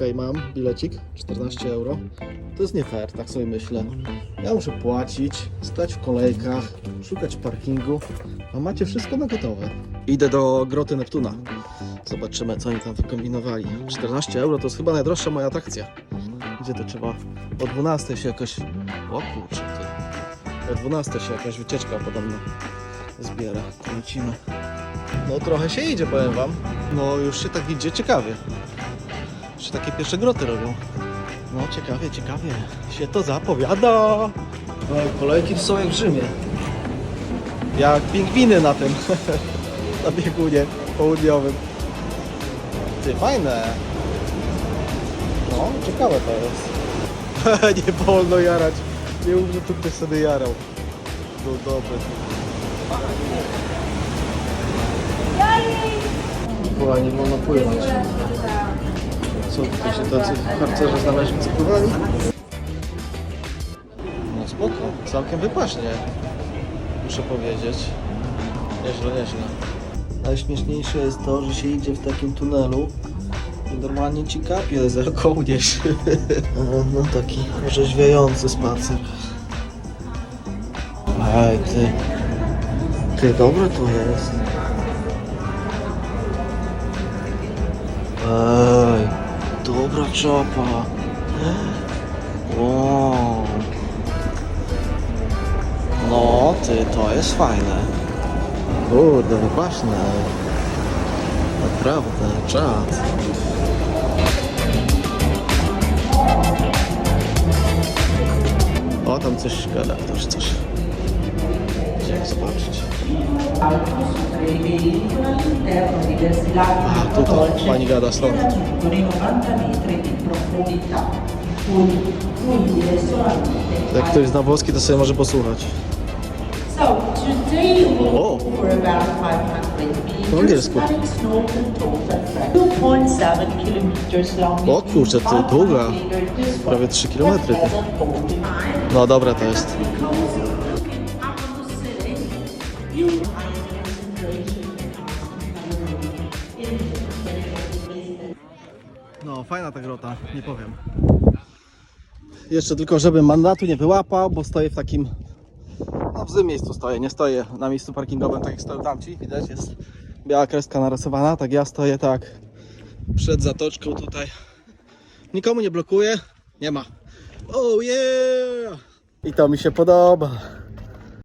okej, mam bilecik, 14 euro. To jest nie fair, tak sobie myślę. Ja muszę płacić, stać w kolejkach, szukać parkingu, a macie wszystko na gotowe. Idę do Groty Neptuna. Zobaczymy, co oni tam wykombinowali. 14 euro to jest chyba najdroższa moja atrakcja. Gdzie to trzeba? O 12 się jakoś... O kurczę, ty. O 12 się jakaś wycieczka podobno zbiera. Lecimy. No trochę się idzie, powiem wam. No już się tak idzie ciekawie. Się takie pierwsze groty robią. No ciekawie, ciekawie. Się to zapowiada. No, kolejki są jak w Rzymie. Jak pingwiny na tym. na biegunie południowym. Ty, fajne. No, ciekawe to jest. nie wolno jarać. Nie mów, że tu ktoś sobie jarał. No dobre. Chyba nie wolno pływać. Tutaj się tacy harcerze znaleźli, co pływali? No spoko, całkiem wypaśnie. Muszę powiedzieć. Nieźle, nieźle. Najśmieszniejsze jest to, że się idzie w takim tunelu i normalnie ci kapie za kołnierz. no taki orzeźwiający spacer. Ej, ty. Ty, dobre to jest. Czapa. Wow. No, ty, to jest fajne. Kurde, wypaśne. Naprawdę, czad. O, tam coś gada, ktoś coś. Gdzie zobaczyć? A, tutaj pani gada stąd. Di 90 metri di profondità. Quindi solamente Jak ktoś zna włoski, to sobie może posłuchać. 500 Po angielsku. Cutting snow control track. 2.7 kilometers long. O kurczę, to długa. Prawie 3 kilometry. No dobre to jest. Fajna ta grota, nie powiem. Jeszcze tylko, żebym mandatu nie wyłapał, bo stoję w takim... No w złym miejscu stoję, nie stoję na miejscu parkingowym, tak jak stoją tamci. Widać, jest biała kreska narysowana, tak ja stoję tak przed zatoczką tutaj. Nikomu nie blokuję, nie ma. Oh yeah! I to mi się podoba.